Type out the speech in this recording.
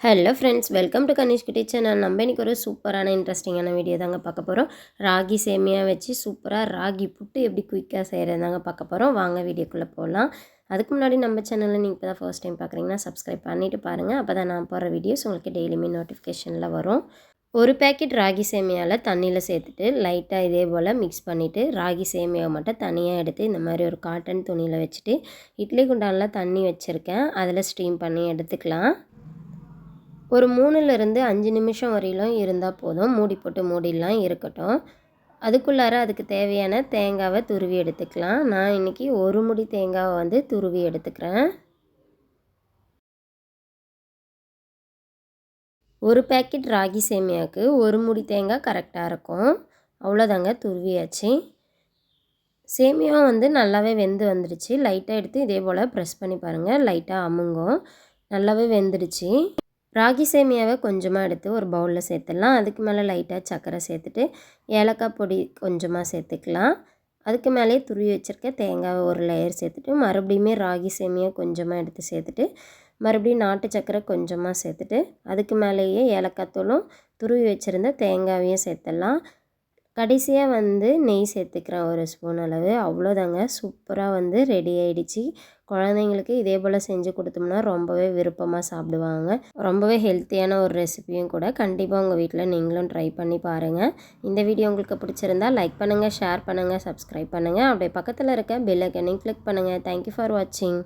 Hello friends welcome to Kanish Kutty channel நம்ம இன்னைக்கு ஒரு சூப்பரான இன்ட்ரெஸ்டிங்கான வீடியோ தாங்க பார்க்க போகிறோம் ராகி சேமியா வச்சு சூப்பராக ராகி புட்டு எப்படி குயிக்காக செய்கிறது தாங்க பார்க்க போகிறோம் வாங்க வீடியோக்குள்ளே போகலாம் அதுக்கு முன்னாடி நம்ம சேனலில் நீங்கள் இப்போ தான் ஃபர்ஸ்ட் டைம் பார்க்குறீங்கன்னா சப்ஸ்கிரைப் பண்ணிவிட்டு பாருங்கள் அப்போ தான் நான் போகிற வீடியோஸ் உங்களுக்கு டெய்லியுமே நோட்டிஃபிகேஷனில் வரும். ஒரு பேக்கெட் ராகி சேமியாவில் தண்ணியில் சேர்த்துட்டு லைட்டாக இதே போல் மிக்ஸ் பண்ணிவிட்டு ராகி சேமியாவை மட்டும் தனியாக எடுத்து இந்த மாதிரி ஒரு காட்டன் துணியில் வச்சுட்டு இட்லி குண்டானில் தண்ணி வச்சுருக்கேன். அதில் ஸ்டீம் பண்ணி எடுத்துக்கலாம். ஒரு மூணுலேருந்து அஞ்சு நிமிஷம் வரையிலும் இருந்தால் போதும். மூடி போட்டு மூடிலாம் இருக்கட்டும். அதுக்குள்ளார அதுக்கு தேவையான தேங்காவை துருவி எடுத்துக்கலாம். நான் இன்றைக்கி ஒரு முடி தேங்காவை வந்து துருவி எடுத்துக்கிறேன். ஒரு பேக்கெட் ராகி சேமியாவுக்கு ஒரு முடி தேங்காய் கரெக்டாக இருக்கும். அவ்வளோதாங்க துருவியாச்சு. சேமியா வந்து நல்லாவே வெந்து வந்துடுச்சு. லைட்டாக எடுத்து இதே போல் ப்ரெஸ் பண்ணி பாருங்கள் லைட்டாக அமுங்கும். நல்லாவே வெந்துடுச்சு. ராகி சேமியாவை கொஞ்சமாக எடுத்து ஒரு பவுலில் சேர்த்துடலாம். அதுக்கு மேலே லைட்டாக சர்க்கரை சேர்த்துட்டு ஏலக்காய் பொடி கொஞ்சமாக சேர்த்துக்கலாம். அதுக்கு மேலே துருவி வச்சுருக்க தேங்காவை ஒரு லேயர் சேர்த்துட்டு மறுபடியுமே ராகி சேமியா கொஞ்சமாக எடுத்து சேர்த்துட்டு மறுபடியும் நாட்டு சர்க்கரை கொஞ்சமாக சேர்த்துட்டு அதுக்கு மேலேயே ஏலக்காய் தூளும் துருவி வச்சுருந்த தேங்காவையும் சேர்த்துடலாம். கடைசியாக வந்து நெய் சேர்த்துக்கிறேன் ஒரு ஸ்பூன் அளவு. அவ்வளோதாங்க சூப்பராக வந்து ரெடி ஆகிடுச்சு குழந்தைங்களுக்கு இதே போல் செஞ்சு கொடுத்தோம்னா ரொம்பவே விருப்பமாக சாப்பிடுவாங்க. ரொம்பவே ஹெல்த்தியான ஒரு ரெசிபியும் கூட கண்டிப்பாக உங்கள் வீட்டில் நீங்களும் ட்ரை பண்ணி பாருங்கள் இந்த வீடியோ உங்களுக்கு பிடிச்சிருந்தா லைக் பண்ணுங்கள் ஷேர் பண்ணுங்கள் சப்ஸ்கிரைப் பண்ணுங்கள் அப்படியே பக்கத்தில் இருக்க பெல் ஐக்கனையும் கிளிக் பண்ணுங்கள் தேங்க்யூ ஃபார் வாட்சிங்